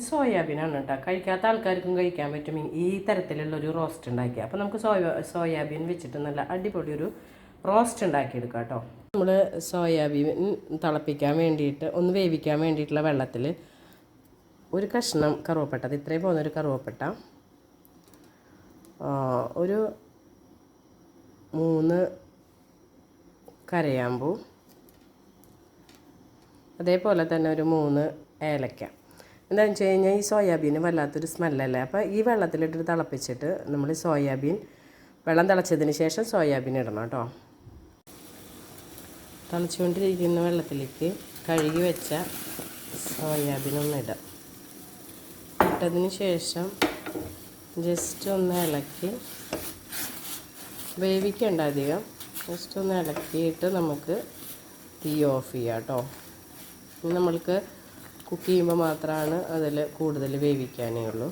സോയാബീനാണ് കേട്ടോ. കഴിക്കാത്ത ആൾക്കാർക്കും കഴിക്കാൻ പറ്റും. ഈ- തരത്തിലുള്ള ഒരു റോസ്റ്റ് ഉണ്ടാക്കി അപ്പോൾ നമുക്ക് സോയ സോയാബീൻ വെച്ചിട്ട് നല്ല അടിപൊളി ഒരു റോസ്റ്റ് ഉണ്ടാക്കിയെടുക്കാം കേട്ടോ. നമ്മൾ സോയാബീൻ തിളപ്പിക്കാൻ വേണ്ടിയിട്ട് ഒന്ന് വേവിക്കാൻ വേണ്ടിയിട്ടുള്ള വെള്ളത്തിൽ ഒരു കഷ്ണം കറുവപ്പട്ട അത് ഇത്രയും പോകുന്നൊരു കറുവപ്പെട്ട ഒരു മൂന്ന് കരയാമ്പൂ അതേപോലെ തന്നെ ഒരു മൂന്ന് ഏലക്ക. എന്താണെന്ന് വെച്ച് കഴിഞ്ഞാൽ ഈ സോയാബീന് വല്ലാത്തൊരു സ്മെല്ലല്ലേ? അപ്പോൾ ഈ വെള്ളത്തിലിട്ടിട്ട് തിളപ്പിച്ചിട്ട് നമ്മൾ സോയാബീൻ വെള്ളം തിളച്ചതിന് ശേഷം സോയാബീൻ ഇടണം കേട്ടോ. തിളച്ചുകൊണ്ടിരിക്കുന്ന വെള്ളത്തിലേക്ക് കഴുകി വെച്ച സോയാബീൻ ഒന്ന് ഇടാം. ഇട്ടതിന് ശേഷം ജസ്റ്റ് ഒന്ന് ഇളക്കി വേവിക്കണ്ട അധികം ജസ്റ്റ് ഒന്ന് ഇളക്കിയിട്ട് നമുക്ക് തീ ഓഫ് ചെയ്യാം കേട്ടോ. നമ്മൾക്ക് കുക്ക് ചെയ്യുമ്പോൾ മാത്രമാണ് അതിൽ കൂടുതൽ വേവിക്കാനേ ഉള്ളൂ.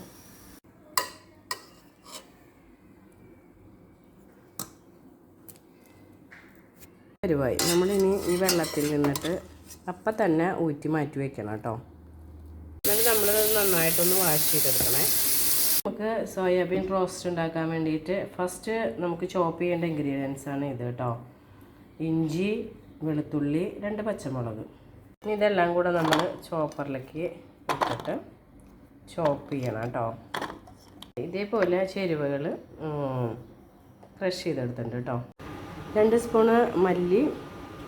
പരുവായി നമ്മളിനി ഈ വെള്ളത്തിൽ നിന്നിട്ട് അപ്പം തന്നെ ഊറ്റി മാറ്റി വയ്ക്കണം കേട്ടോ. എന്നിട്ട് നമ്മൾ നന്നായിട്ടൊന്ന് വാഷ് ചെയ്തെടുക്കണേ. നമുക്ക് സോയാബീൻ റോസ്റ്റ് ഉണ്ടാക്കാൻ വേണ്ടിയിട്ട് ഫസ്റ്റ് നമുക്ക് ചോപ്പ് ചെയ്യേണ്ട ഇൻഗ്രീഡിയൻസ് ആണ് ഇത് കേട്ടോ. ഇഞ്ചി വെളുത്തുള്ളി രണ്ട് പച്ചമുളക്. ഇതെല്ലാം കൂടെ നമ്മൾ ചോപ്പറിലേക്ക് ഇട്ടിട്ട് ചോപ്പ് ചെയ്യണം കേട്ടോ. ഇതേപോലെ ചേരുവകൾ ക്രഷ് ചെയ്തെടുത്തിട്ടുണ്ട് കേട്ടോ. രണ്ട് സ്പൂണ് മല്ലി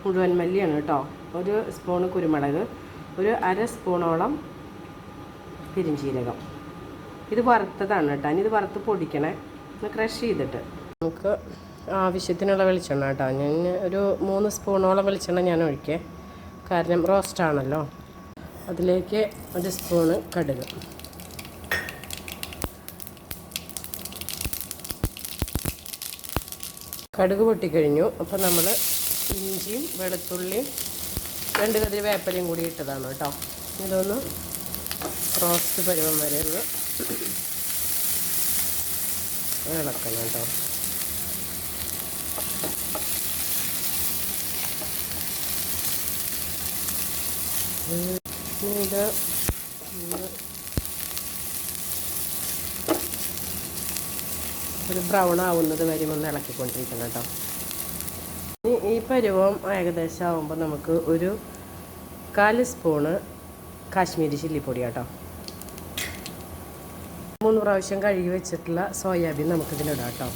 മുഴുവൻ മല്ലിയാണ് കേട്ടോ. ഒരു സ്പൂണ് കുരുമുളക് ഒരു അര സ്പൂണോളം പെരിഞ്ചീരകം. ഇത് വറുത്തതാണ് കേട്ടോ. ഇനി ഇത് വറുത്ത് പൊടിക്കണേ. ഒന്ന് ക്രഷ് ചെയ്തിട്ട്. നമുക്ക് ആവശ്യത്തിനുള്ള വെളിച്ചെണ്ണ കേട്ടോ. ഞാൻ ഒരു മൂന്ന് സ്പൂണോളം വെളിച്ചെണ്ണ ഞാൻ ഒഴിക്കേ. കാരണം റോസ്റ്റ് ആണല്ലോ. അതിലേക്ക് ഒരു സ്പൂണ് കടുക്. കടുക് പൊട്ടിക്കഴിഞ്ഞു. അപ്പോൾ നമ്മൾ ഇഞ്ചിയും വെളുത്തുള്ളിയും രണ്ട് കതിരി വേപ്പലയും കൂടി ഇട്ടതാണ് കേട്ടോ. ഇതൊന്ന് റോസ്റ്റ് പരുവം വരെ ഒന്ന് ഇളക്കണം കേട്ടോ. ഇത് ഒരു ബ്രൗൺ ആവുന്നത് വരെ ഒന്ന് ഇളക്കിക്കൊണ്ടിരിക്കണം കേട്ടോ. ഇനി ഈ പരുവം ഏകദേശം ആവുമ്പോൾ നമുക്ക് ഒരു കാൽ സ്പൂണ് കാശ്മീരി ചില്ലിപ്പൊടി കേട്ടോ. മൂന്ന് പ്രാവശ്യം കഴുകി വെച്ചിട്ടുള്ള സോയാബീൻ നമുക്കിതിലിടാം കേട്ടോ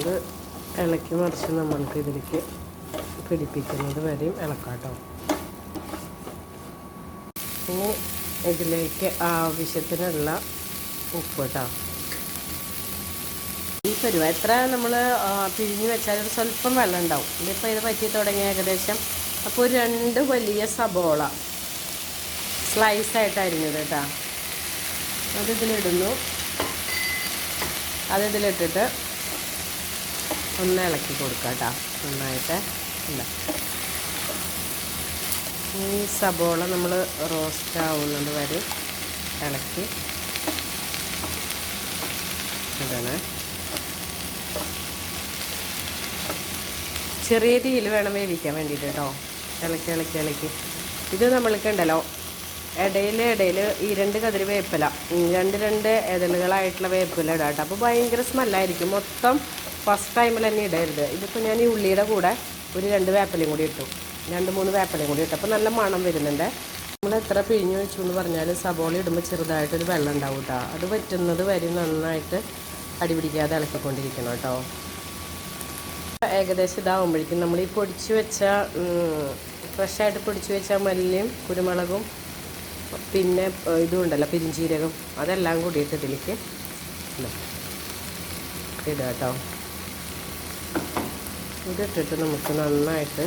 ഇത് ഇളക്കി മറിച്ച് നമ്മൾക്ക് ഇതിലേക്ക് പിടിപ്പിക്കുന്നത് വരെയും ഇളക്കാട്ടോ. കേട്ടോ ഇനി ഇതിലേക്ക് ആവശ്യത്തിനുള്ള ഉപ്പ് കേട്ടോ ഈ പരുവ എത്ര നമ്മൾ പിഴിഞ്ഞ് വെച്ചാൽ ഒരു സ്വല്പം വെള്ളം ഉണ്ടാവും. ഇതിപ്പോൾ ഇത് പറ്റി തുടങ്ങി ഏകദേശം അപ്പോൾ ഒരു രണ്ട് വലിയ സബോള സ്ലൈസ് ആയിട്ട് അരിഞ്ഞത് കേട്ടോ. അതിതിലിടുന്നു അതിതിലിട്ടിട്ട് ഒന്ന് ഇളക്കി കൊടുക്കുക കേട്ടോ. നന്നായിട്ട്. ഇല്ല ഈ സബോള നമ്മൾ റോസ്റ്റ് ആവുന്നത് വരെ ഇളക്കി. ഇടണേ ചെറിയ തീയിൽ വേണം വേവിക്കാൻ വേണ്ടിയിട്ട് കേട്ടോ. ഇളക്കി ഇളക്കി ഇളക്കി. ഇത് നമ്മൾക്ക് ഉണ്ടല്ലോ ഇടയിൽ ഇടയിൽ ഈ രണ്ട് കതിരി വേപ്പില. രണ്ട് രണ്ട് ഇതളുകളായിട്ടുള്ള വേപ്പില ഇടാം കേട്ടോ. അപ്പോൾ ഭയങ്കര സ്മെല്ലായിരിക്കും മൊത്തം ഫസ്റ്റ് ടൈമിൽ തന്നെ ഇടരുത്. ഇതിപ്പോൾ ഞാൻ ഈ ഉള്ളിയുടെ കൂടെ ഒരു രണ്ട് വേപ്പലയും കൂടി ഇട്ടു. രണ്ട് മൂന്ന് വേപ്പലയും കൂടി ഇട്ടു. അപ്പോൾ നല്ല മണം വരുന്നുണ്ട്. നമ്മൾ എത്ര പിഴിഞ്ഞ് വെച്ചു എന്ന് പറഞ്ഞാൽ സബോള ഇടുമ്പോൾ ചെറുതായിട്ടൊരു വെള്ളം ഉണ്ടാവും കേട്ടോ അത് വറ്റുന്നത് വരെ നന്നായിട്ട് അടിപിടിക്കാതെ ഇളക്കിക്കൊണ്ടിരിക്കണം കേട്ടോ ഏകദേശം ഇതാവുമ്പോഴേക്കും നമ്മൾ ഈ പൊടിച്ച് വെച്ച ഫ്രഷായിട്ട് പൊടിച്ച് വെച്ച മല്ലിയും കുരുമുളകും പിന്നെ ഇതും ഉണ്ടല്ലോ പിരിഞ്ചീരകം അതെല്ലാം കൂടിയിട്ട് ഇതിലേക്ക്. ഇടുക കേട്ടോ ഇതിട്ടിട്ട് നമുക്ക് നന്നായിട്ട്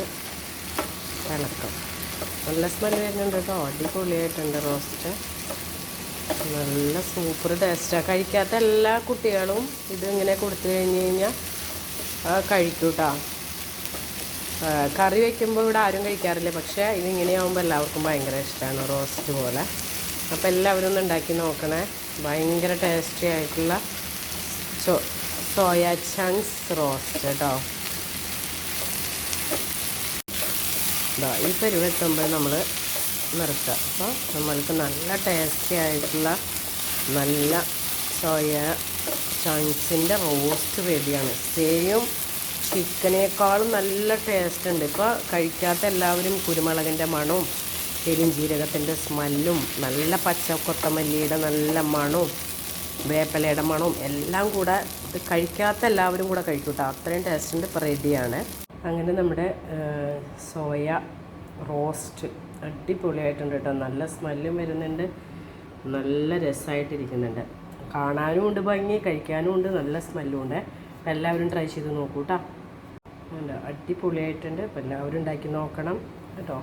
ഇളക്കാം നല്ല സ്മെല്ല് വരുന്നുണ്ട് കേട്ടോ. അടിപൊളിയായിട്ടുണ്ട് റോസ്റ്റ് നല്ല സൂപ്പർ ടേസ്റ്റാണ് കഴിക്കാത്ത എല്ലാ കുട്ടികളും ഇത് ഇങ്ങനെ കൊടുത്തു കഴിഞ്ഞ് കഴിഞ്ഞാൽ കഴിക്കും കറി വയ്ക്കുമ്പോൾ ഇവിടെ ആരും കഴിക്കാറില്ല. പക്ഷേ ഇതിങ്ങനെയാകുമ്പോൾ എല്ലാവർക്കും ഭയങ്കര ഇഷ്ടമാണ് റോസ്റ്റ് പോലെ. അപ്പോൾ എല്ലാവരും ഒന്ന് ഉണ്ടാക്കി നോക്കണേ. ഭയങ്കര ടേസ്റ്റി ആയിട്ടുള്ള സോയ ചങ്ക്സ് റോസ്റ്റ് കേട്ടോ ഇതാ ഈ പരുവെത്തുമ്പോൾ നമ്മൾ നിർത്തുക അപ്പോൾ നമ്മൾക്ക് നല്ല ടേസ്റ്റി ആയിട്ടുള്ള നല്ല സോയ ചങ്ക്സിന്റെ റോസ്റ്റ് റെഡിയാണ് സേയും ചിക്കനേക്കാളും നല്ല ടേസ്റ്റ് ഉണ്ട്. ഇപ്പോൾ കഴിക്കാത്ത എല്ലാവരും കുരുമുളകിന്റെ മണവും പെരുംജീരകത്തിന്റെ സ്മെല്ലും നല്ല പച്ച കൊത്തമല്ലിയുടെ നല്ല മണവും വേപ്പിലയുടെ മണവും എല്ലാം കൂടെ കഴിക്കാത്ത എല്ലാവരും കൂടെ കഴിക്കൂട്ടോ അത്രയും ടേസ്റ്റ് ഉണ്ട്. ഇപ്പോൾ റെഡിയാണ് അങ്ങനെ നമ്മുടെ സോയ റോസ്റ്റ് അടിപൊളിയായിട്ടുണ്ട് കേട്ടോ. നല്ല സ്മെല്ലും വരുന്നുണ്ട്. നല്ല രസമായിട്ടിരിക്കുന്നുണ്ട് കാണാനും ഉണ്ട് ഭംഗി കഴിക്കാനും ഉണ്ട് നല്ല സ്മെല്ലും ഉണ്ട്. അപ്പം എല്ലാവരും ട്രൈ ചെയ്ത് നോക്കൂ അല്ല അടിപൊളിയായിട്ടുണ്ട്. അപ്പോൾ എല്ലാവരും ഉണ്ടാക്കി നോക്കണം കേട്ടോ.